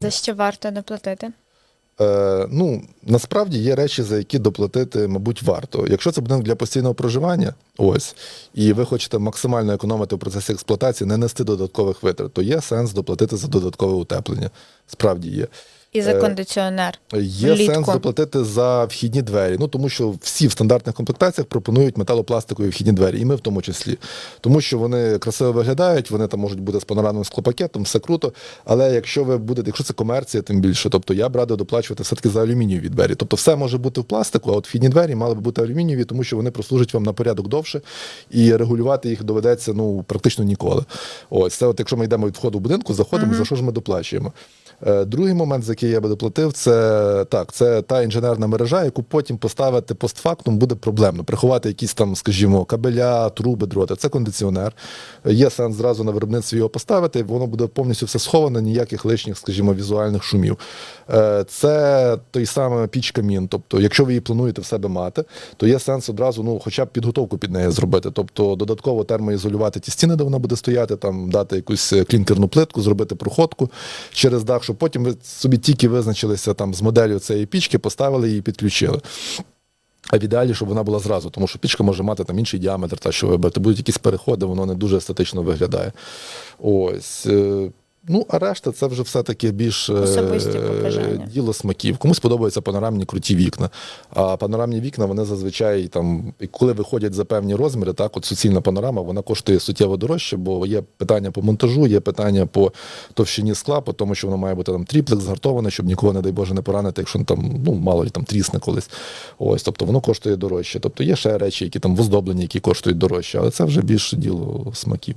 За що варто доплатити? Е, ну, насправді є речі, за які доплатити, мабуть, варто. Якщо це будинок для постійного проживання, ось, і ви хочете максимально економити в процесі експлуатації, не нести додаткових витрат, то є сенс доплатити за додаткове утеплення. Справді є. І за Е, кондиціонер. Є Влітку. сенс доплатити за вхідні двері. Ну тому що всі в стандартних комплектаціях пропонують металопластикові вхідні двері, і ми в тому числі. Тому що вони красиво виглядають, вони там можуть бути з панорамним склопакетом, все круто. Але якщо ви будете, якщо це комерція, тим більше, тобто я б радив доплачувати все-таки за алюмінієві двері. Тобто все може бути в пластику, а от вхідні двері мали б бути алюмінієві, тому що вони прослужать вам на порядок довше, і регулювати їх доведеться ну практично ніколи. Ось це, от якщо ми йдемо від входу в будинку, заходимо, за що ж ми доплачуємо. Е, Другий момент, за який я би доплатив, це так, це та інженерна мережа, яку потім поставити постфактум буде проблемно. Приховати якісь там, скажімо, кабеля, труби, дроти. Це кондиціонер. Є сенс зразу на виробництві його поставити, воно буде повністю все сховане, ніяких лишніх, скажімо, візуальних шумів. Е, Це той самий піч камін. Тобто, якщо ви її плануєте в себе мати, то є сенс одразу, ну, хоча б підготовку під неї зробити. Тобто додатково термоізолювати ті стіни, де вона буде стояти, там дати якусь е, клінкерну плитку, зробити проходку через дах, щоб потім ви собі тільки визначилися там з моделлю цієї пічки, поставили її і підключили. А в ідеалі, щоб вона була зразу, тому що пічка може мати там інший діаметр, та що вибрати. Будуть якісь переходи, воно не дуже естетично виглядає. Ось. Ну, а решта це вже все-таки більш е, Особисті побажання. діло смаків. Комусь подобаються панорамні круті вікна. А панорамні вікна, вони зазвичай там, коли виходять за певні розміри, так, от суцільна панорама, вона коштує суттєво дорожче, бо є питання по монтажу, є питання по товщині скла, по тому, що воно має бути там тріплекс згартоване, щоб нікого, не дай Боже, не поранити, якщо там, ну, мало ли там трісне колись. Ось, тобто воно коштує дорожче. Тобто є ще речі, які там в оздобленні, які коштують дорожче, але це вже більше діло смаків.